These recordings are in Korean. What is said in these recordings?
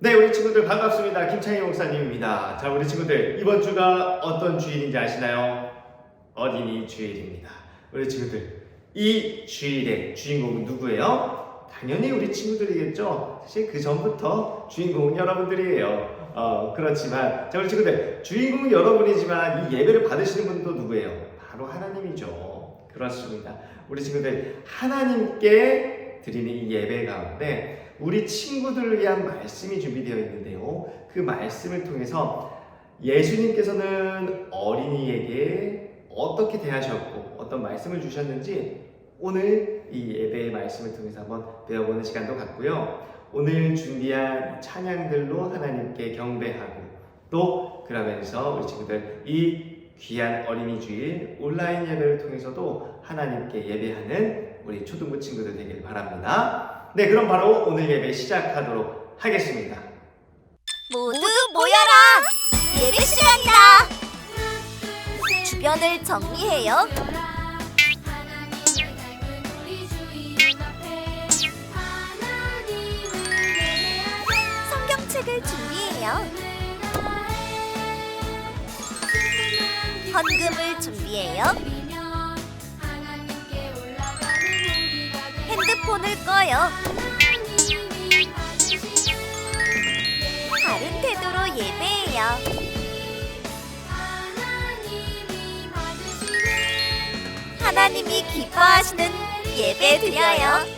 네, 우리 친구들 반갑습니다. 김창희 목사님입니다. 자, 우리 친구들 이번 주가 어떤 주일인지 아시나요? 어린이 주일입니다. 우리 친구들 이 주일의 주인공은 누구예요? 당연히 우리 친구들이겠죠. 사실 그 전부터 주인공은 여러분들이에요. 어, 그렇지만 자, 우리 친구들 주인공은 여러분이지만 이 예배를 받으시는 분도 누구예요? 바로 하나님이죠. 그렇습니다. 우리 친구들 하나님께 드리는 이 예배 가운데 우리 친구들을 위한 말씀이 준비되어 있는데요. 그 말씀을 통해서 예수님께서는 어린이에게 어떻게 대하셨고 어떤 말씀을 주셨는지 오늘 이 예배의 말씀을 통해서 한번 배워보는 시간도 갖고요. 오늘 준비한 찬양들로 하나님께 경배하고 또 그러면서 우리 친구들 이 귀한 어린이 주일 온라인 예배를 통해서도 하나님께 예배하는 우리 초등부 친구들 되길 바랍니다. 네, 그럼 바로 오늘 예배 시작하도록 하겠습니다. 모두 모여라! 예배 시간이다! 주변을 정리해요. 성경책을 준비해요. 헌금을 준비해요. 핸드폰을 꺼요. 바른 태도로 예배해요. 하나님이 기뻐하시는 예배 드려요.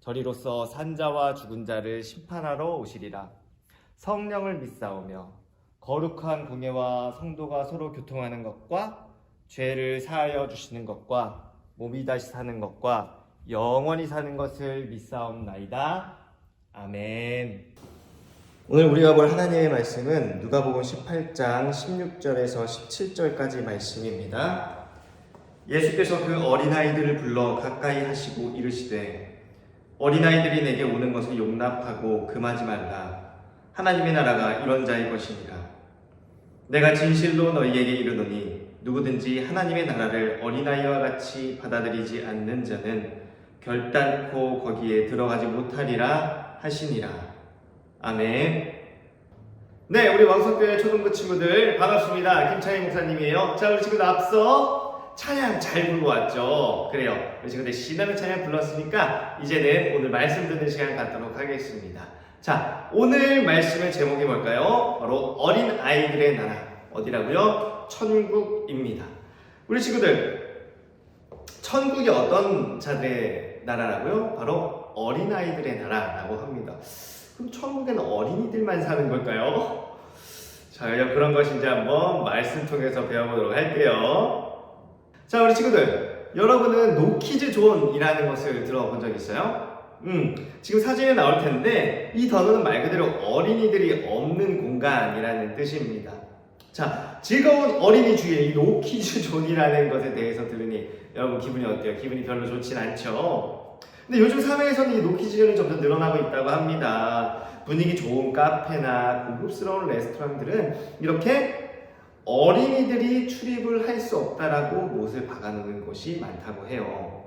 저리로서 산자와 죽은 자를 심판하러 오시리라 성령을 믿사오며 거룩한 공예와 성도가 서로 교통하는 것과 죄를 사하여 주시는 것과 몸이 다시 사는 것과 영원히 사는 것을 믿사옵나이다. 아멘. 오늘 우리가 볼 하나님의 말씀은 누가복음 18장 16절에서 17절까지 말씀입니다. 예수께서 그 어린아이들을 불러 가까이 하시고 이르시되 어린아이들이 내게 오는 것을 용납하고 금하지 말라. 하나님의 나라가 이런 자의 것이니라. 내가 진실로 너희에게 이르노니 누구든지 하나님의 나라를 어린아이와 같이 받아들이지 않는 자는 결단코 거기에 들어가지 못하리라 하시니라. 아멘. 네, 우리 왕성교회 초등부 친구들 반갑습니다. 김창희 목사님이에요. 자, 우리 친구들 앞서 찬양 잘 부르고 왔죠? 그래요. 우리 친구들 신나는 찬양 불렀으니까 이제는 오늘 말씀 듣는 시간 갖도록 하겠습니다. 자, 오늘 말씀의 제목이 뭘까요? 바로 어린 아이들의 나라. 어디라고요? 천국입니다. 우리 친구들, 천국이 어떤 자들의 나라라고요? 바로 어린 아이들의 나라라고 합니다. 그럼 천국에는 어린이들만 사는 걸까요? 자, 그런 것인지 한번 말씀 통해서 배워보도록 할게요. 자, 우리 친구들, 여러분은 노키즈 존이라는 것을 들어본 적 있어요? 음, 지금 사진에 나올 텐데 이 단어는 말 그대로 어린이들이 없는 공간이라는 뜻입니다. 자, 즐거운 어린이 주의 이 노키즈 존이라는 것에 대해서 들으니 여러분 기분이 어때요? 기분이 별로 좋진 않죠? 근데 요즘 사회에서는 이 노키즈 존이 점점 늘어나고 있다고 합니다. 분위기 좋은 카페나 고급스러운 레스토랑들은 이렇게 어린이들이 출입을 할 수 없다라고 못을 박아놓는 곳이 많다고 해요.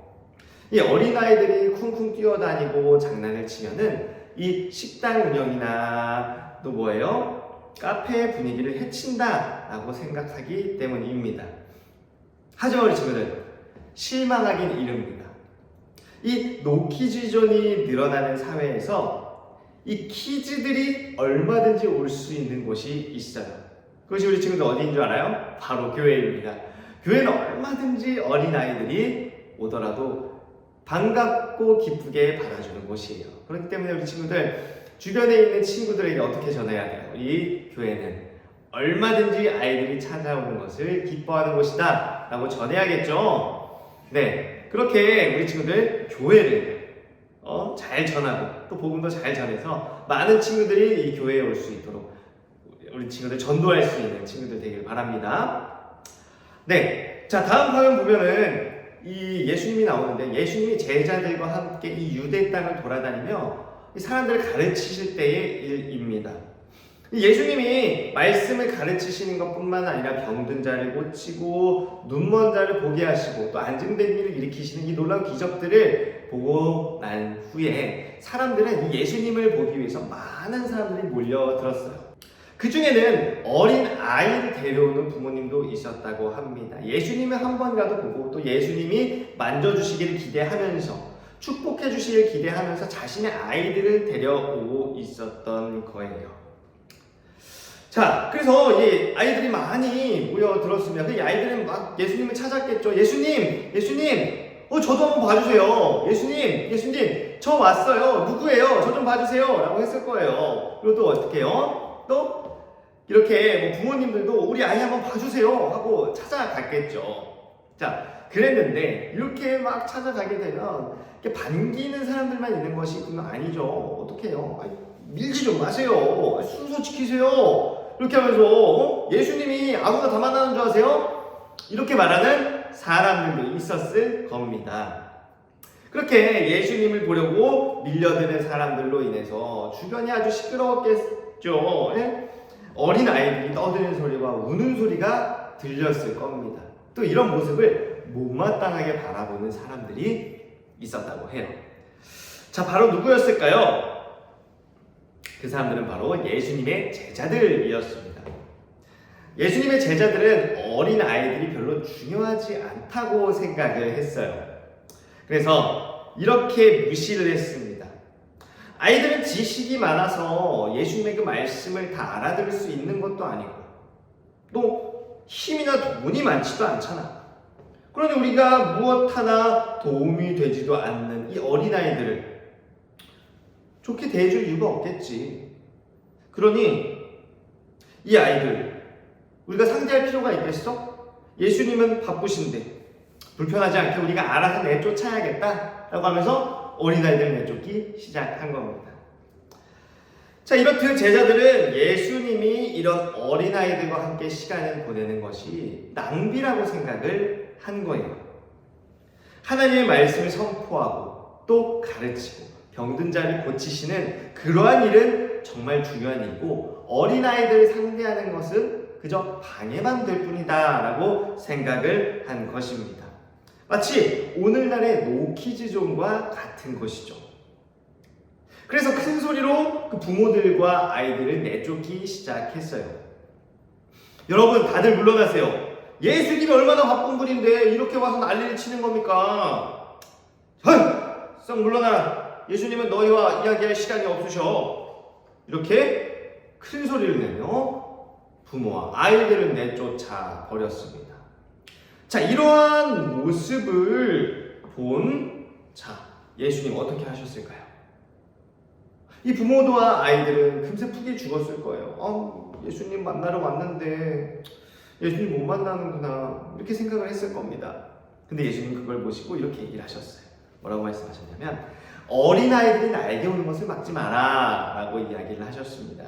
이 어린아이들이 쿵쿵 뛰어다니고 장난을 치면은 이 식당 운영이나 또 뭐예요? 카페의 분위기를 해친다라고 생각하기 때문입니다. 하지만 우리 친구들 실망하긴 이릅니다. 이 노키즈존이 늘어나는 사회에서 이 키즈들이 얼마든지 올 수 있는 곳이 있어요. 그것이 우리 친구들 어디인 줄 알아요? 바로 교회입니다. 교회는 얼마든지 어린아이들이 오더라도 반갑고 기쁘게 받아주는 곳이에요. 그렇기 때문에 우리 친구들 주변에 있는 친구들에게 어떻게 전해야 돼요? 이 교회는 얼마든지 아이들이 찾아오는 것을 기뻐하는 곳이다 라고 전해야겠죠? 네. 그렇게 우리 친구들 교회를 어, 잘 전하고 또 복음도 잘 전해서 많은 친구들이 이 교회에 올 수 있도록 우리 친구들 전도할 수 있는 친구들 되길 바랍니다. 네. 자, 다음 화면 보면은 이 예수님이 나오는데 예수님이 제자들과 함께 이 유대 땅을 돌아다니며 이 사람들을 가르치실 때의 일입니다. 예수님이 말씀을 가르치시는 것 뿐만 아니라 병든 자를 고치고 눈먼 자를 보게 하시고 또 안증된 일을 일으키시는 이 놀라운 기적들을 보고 난 후에 사람들은 이 예수님을 보기 위해서 많은 사람들이 몰려들었어요. 그 중에는 어린 아이를 데려오는 부모님도 있었다고 합니다. 예수님을 한 번이라도 보고 또 예수님이 만져주시기를 기대하면서 축복해 주시기를 기대하면서 자신의 아이들을 데려오고 있었던 거예요. 자, 그래서 이 아이들이 많이 모여들었으면 그 아이들은 막 예수님을 찾았겠죠. 예수님, 예수님, 어, 저도 한번 봐주세요. 예수님, 예수님, 저 왔어요. 누구예요? 저 좀 봐주세요. 라고 했을 거예요. 그리고 또 어떻게 해요? 또 이렇게 뭐 부모님들도 우리 아이 한번 봐주세요. 하고 찾아갔겠죠. 자, 그랬는데 이렇게 막 찾아가게 되면 이렇게 반기는 사람들만 있는 것이 그건 아니죠. 어떻게 해요? 아이, 밀지 좀 마세요. 순서 지키세요. 이렇게 하면서 어? 예수님이 아무나 다 만나는 줄 아세요? 이렇게 말하는 사람들도 있었을 겁니다. 그렇게 예수님을 보려고 밀려드는 사람들로 인해서 주변이 아주 시끄러웠겠죠. 예? 어린 아이들이 떠드는 소리와 우는 소리가 들렸을 겁니다. 또 이런 모습을 못마땅하게 바라보는 사람들이 있었다고 해요. 자, 바로 누구였을까요? 그 사람들은 바로 예수님의 제자들이었습니다. 예수님의 제자들은 어린 아이들이 별로 중요하지 않다고 생각을 했어요. 그래서 이렇게 무시를 했습니다. 아이들은 지식이 많아서 예수님의 그 말씀을 다 알아들을 수 있는 것도 아니고 또 힘이나 돈이 많지도 않잖아. 그러니 우리가 무엇 하나 도움이 되지도 않는 이 어린아이들을 좋게 대해줄 이유가 없겠지. 그러니 이 아이들 우리가 상대할 필요가 있겠어? 예수님은 바쁘신데 불편하지 않게 우리가 알아서 내쫓아야겠다 라고 하면서 어린아이들 내쫓기 시작한 겁니다. 자, 이렇듯 제자들은 예수님이 이런 어린아이들과 함께 시간을 보내는 것이 낭비라고 생각을 한 거예요. 하나님의 말씀을 선포하고 또 가르치고 병든 자를 고치시는 그러한 일은 정말 중요한 일이고 어린아이들을 상대하는 것은 그저 방해만 될 뿐이다 라고 생각을 한 것입니다. 마치 오늘날의 노키즈존과 같은 것이죠. 그래서 큰 소리로 그 부모들과 아이들을 내쫓기 시작했어요. 여러분 다들 물러나세요. 예수님이 얼마나 바쁜 분인데 이렇게 와서 난리를 치는 겁니까? 헐! 썩 물러나. 예수님은 너희와 이야기할 시간이 없으셔. 이렇게 큰 소리를 내며 부모와 아이들을 내쫓아 버렸습니다. 자, 이러한 모습을 본 자, 예수님 어떻게 하셨을까요? 이 부모와 아이들은 금세 푹이 죽었을 거예요. 어, 예수님 만나러 왔는데 예수님 못 만나는구나 이렇게 생각을 했을 겁니다. 근데 예수님 그걸 보시고 이렇게 얘기를 하셨어요. 뭐라고 말씀하셨냐면 어린 아이들이 나에게 오는 것을 막지 마라 라고 이야기를 하셨습니다.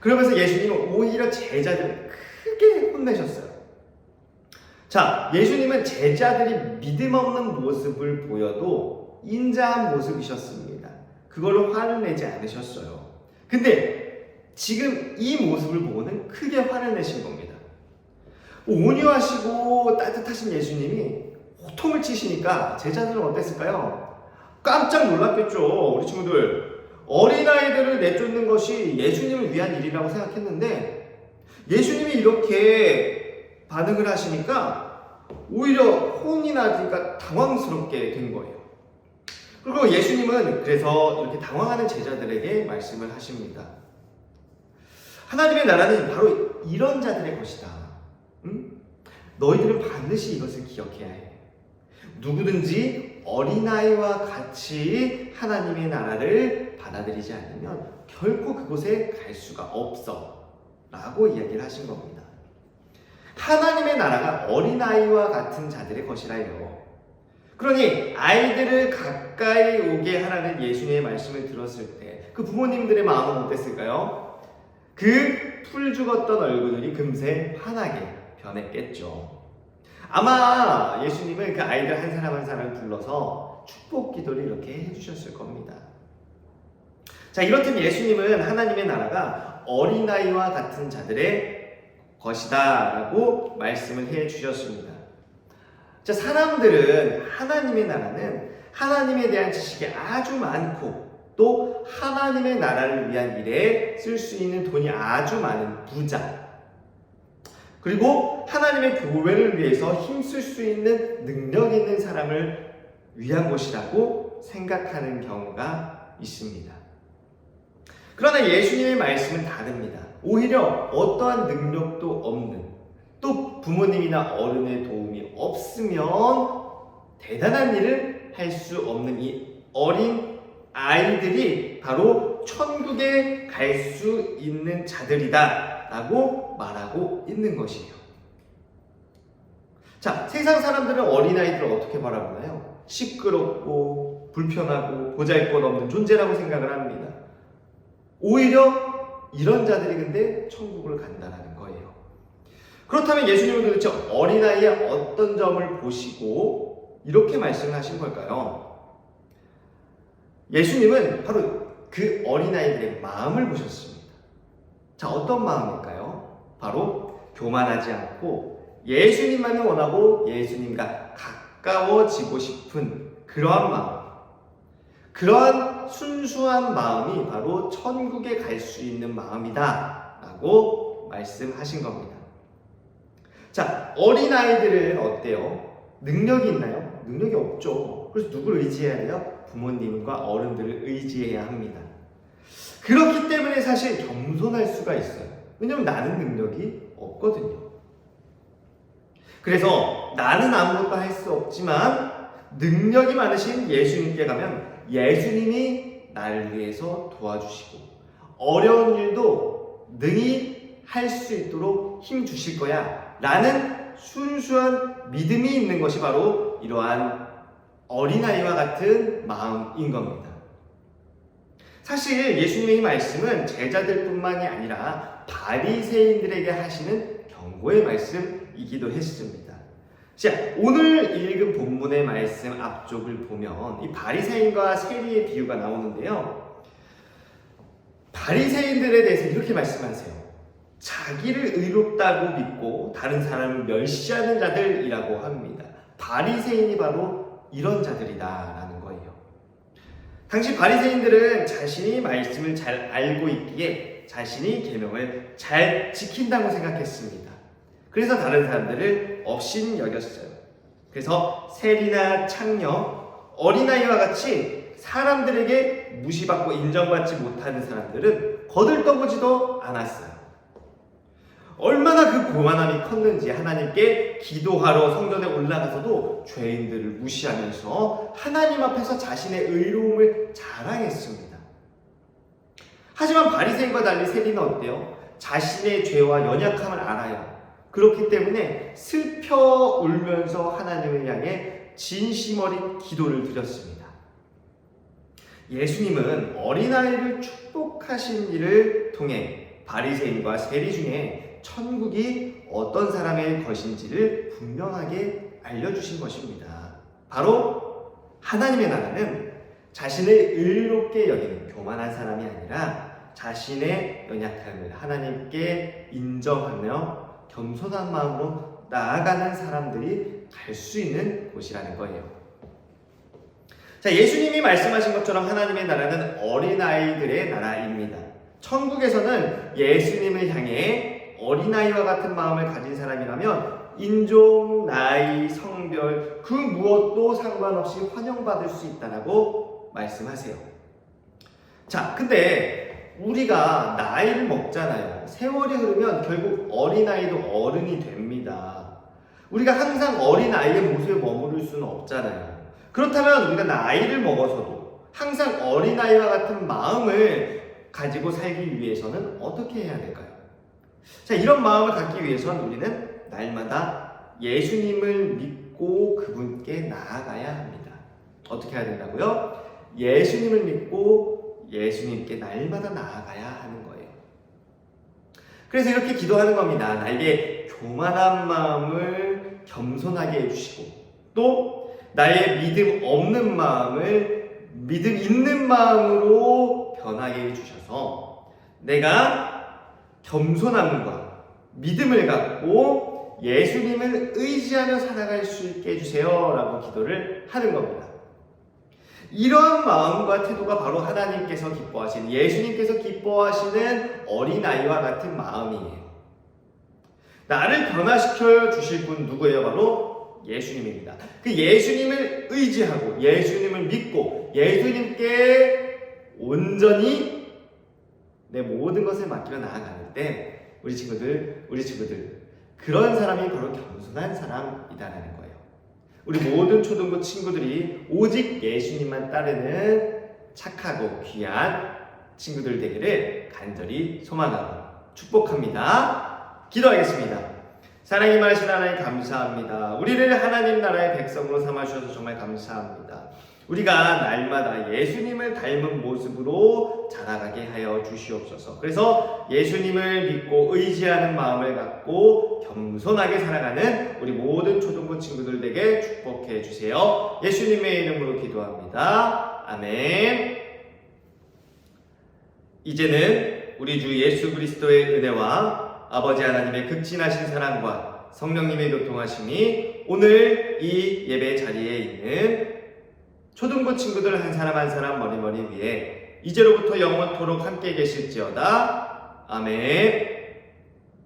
그러면서 예수님은 오히려 제자들을 크게 혼내셨어요. 자, 예수님은 제자들이 믿음 없는 모습을 보여도 인자한 모습이셨습니다. 그걸로 화를 내지 않으셨어요. 근데 지금 이 모습을 보고는 크게 화를 내신 겁니다. 온유하시고 따뜻하신 예수님이 호통을 치시니까 제자들은 어땠을까요? 깜짝 놀랐겠죠. 우리 친구들. 어린아이들을 내쫓는 것이 예수님을 위한 일이라고 생각했는데 예수님이 이렇게 반응을 하시니까 오히려 혼이 나니까 당황스럽게 된 거예요. 그리고 예수님은 그래서 이렇게 당황하는 제자들에게 말씀을 하십니다. 하나님의 나라는 바로 이런 자들의 것이다. 응? 너희들은 반드시 이것을 기억해야 해. 누구든지 어린아이와 같이 하나님의 나라를 받아들이지 않으면 결코 그곳에 갈 수가 없어. 라고 이야기를 하신 겁니다. 하나님의 나라가 어린아이와 같은 자들의 것이라요. 그러니 아이들을 가까이 오게 하라는 예수님의 말씀을 들었을 때 그 부모님들의 마음은 어땠을까요? 그 풀 죽었던 얼굴들이 금세 환하게 변했겠죠. 아마 예수님은 그 아이들 한 사람 한 사람을 불러서 축복 기도를 이렇게 해주셨을 겁니다. 자, 이렇듯 예수님은 하나님의 나라가 어린아이와 같은 자들의 것이다 라고 말씀을 해 주셨습니다. 자, 사람들은 하나님의 나라는 하나님에 대한 지식이 아주 많고 또 하나님의 나라를 위한 일에 쓸 수 있는 돈이 아주 많은 부자 그리고 하나님의 교회를 위해서 힘쓸 수 있는 능력 있는 사람을 위한 것이라고 생각하는 경우가 있습니다. 그러나 예수님의 말씀은 다릅니다. 오히려 어떠한 능력도 없는 또 부모님이나 어른의 도움이 없으면 대단한 일을 할 수 없는 이 어린 아이들이 바로 천국에 갈 수 있는 자들이다 라고 말하고 있는 것이에요. 자, 세상 사람들은 어린아이들을 어떻게 바라보나요? 시끄럽고 불편하고 보잘 것 없는 존재라고 생각을 합니다. 오히려 이런 자들이 근데 천국을 간다라는 거예요. 그렇다면 예수님은 도대체 어린아이의 어떤 점을 보시고 이렇게 말씀을 하신 걸까요? 예수님은 바로 그 어린아이들의 마음을 보셨습니다. 자, 어떤 마음일까요? 바로 교만하지 않고 예수님만을 원하고 예수님과 가까워지고 싶은 그러한 마음. 그런 순수한 마음이 바로 천국에 갈 수 있는 마음이다. 라고 말씀하신 겁니다. 자, 어린아이들은 어때요? 능력이 있나요? 능력이 없죠. 그래서 누구를 의지해야 돼요? 부모님과 어른들을 의지해야 합니다. 그렇기 때문에 사실 겸손할 수가 있어요. 왜냐면 나는 능력이 없거든요. 그래서 나는 아무것도 할 수 없지만 능력이 많으신 예수님께 가면 예수님이 나를 위해서 도와주시고 어려운 일도 능히 할 수 있도록 힘 주실 거야 라는 순수한 믿음이 있는 것이 바로 이러한 어린아이와 같은 마음인 겁니다. 사실 예수님의 이 말씀은 제자들뿐만이 아니라 바리새인들에게 하시는 경고의 말씀이기도 했습니다. 자, 오늘 읽은 본문의 말씀 앞쪽을 보면 이 바리새인과 세리의 비유가 나오는데요. 바리새인들에 대해서 이렇게 말씀하세요. 자기를 의롭다고 믿고 다른 사람을 멸시하는 자들이라고 합니다. 바리새인이 바로 이런 자들이다라는 거예요. 당시 바리새인들은 자신이 말씀을 잘 알고 있기에 자신이 계명을 잘 지킨다고 생각했습니다. 그래서 다른 사람들을 업신 여겼어요. 그래서 세리나 창녀, 어린아이와 같이 사람들에게 무시받고 인정받지 못하는 사람들은 거들떠보지도 않았어요. 얼마나 그 고만함이 컸는지 하나님께 기도하러 성전에 올라가서도 죄인들을 무시하면서 하나님 앞에서 자신의 의로움을 자랑했습니다. 하지만 바리새인과 달리 세리는 어때요? 자신의 죄와 연약함을 알아요. 그렇기 때문에 슬퍼 울면서 하나님을 향해 진심 어린 기도를 드렸습니다. 예수님은 어린아이를 축복하신 일을 통해 바리새인과 세리 중에 천국이 어떤 사람의 것인지를 분명하게 알려주신 것입니다. 바로 하나님의 나라는 자신을 의롭게 여기는 교만한 사람이 아니라 자신의 연약함을 하나님께 인정하며 겸손한 마음으로 나아가는 사람들이 갈 수 있는 곳이라는 거예요. 자, 예수님이 말씀하신 것처럼 하나님의 나라는 어린아이들의 나라입니다. 천국에서는 예수님을 향해 어린아이와 같은 마음을 가진 사람이라면 인종, 나이, 성별 그 무엇도 상관없이 환영받을 수 있다라고 말씀하세요. 자, 근데 우리가 나이를 먹잖아요. 세월이 흐르면 결국 어린아이도 어른이 됩니다. 우리가 항상 어린아이의 모습에 머무를 수는 없잖아요. 그렇다면 우리가 나이를 먹어서도 항상 어린아이와 같은 마음을 가지고 살기 위해서는 어떻게 해야 될까요? 자, 이런 마음을 갖기 위해서는 우리는 날마다 예수님을 믿고 그분께 나아가야 합니다. 어떻게 해야 된다고요? 예수님을 믿고 예수님께 날마다 나아가야 하는 거예요. 그래서 이렇게 기도하는 겁니다. 나에게 교만한 마음을 겸손하게 해주시고 또 나의 믿음 없는 마음을 믿음 있는 마음으로 변하게 해주셔서 내가 겸손함과 믿음을 갖고 예수님을 의지하며 살아갈 수 있게 해주세요 라고 기도를 하는 겁니다. 이런 마음과 태도가 바로 하나님께서 기뻐하시는 예수님께서 기뻐하시는 어린아이와 같은 마음이에요. 나를 변화시켜 주실 분 누구예요? 바로 예수님입니다. 그 예수님을 의지하고 예수님을 믿고 예수님께 온전히 내 모든 것을 맡기며 나아가는 때 우리 친구들, 우리 친구들 그런 사람이 바로 겸손한 사람이다라는 거예요. 우리 모든 초등부 친구들이 오직 예수님만 따르는 착하고 귀한 친구들 되기를 간절히 소망하고 축복합니다. 기도하겠습니다. 사랑이 많으신 하나님 감사합니다. 우리를 하나님 나라의 백성으로 삼아주셔서 정말 감사합니다. 우리가 날마다 예수님을 닮은 모습으로 자라가게 하여 주시옵소서. 그래서 예수님을 믿고 의지하는 마음을 갖고 겸손하게 살아가는 우리 모든 초등부 친구들에게 축복해 주세요. 예수님의 이름으로 기도합니다. 아멘. 이제는 우리 주 예수 그리스도의 은혜와 아버지 하나님의 극진하신 사랑과 성령님의 교통하심이 오늘 이 예배 자리에 있는 초등부 친구들 한 사람 한 사람 머리머리 위에 이제로부터 영원토록 함께 계실지어다. 아멘.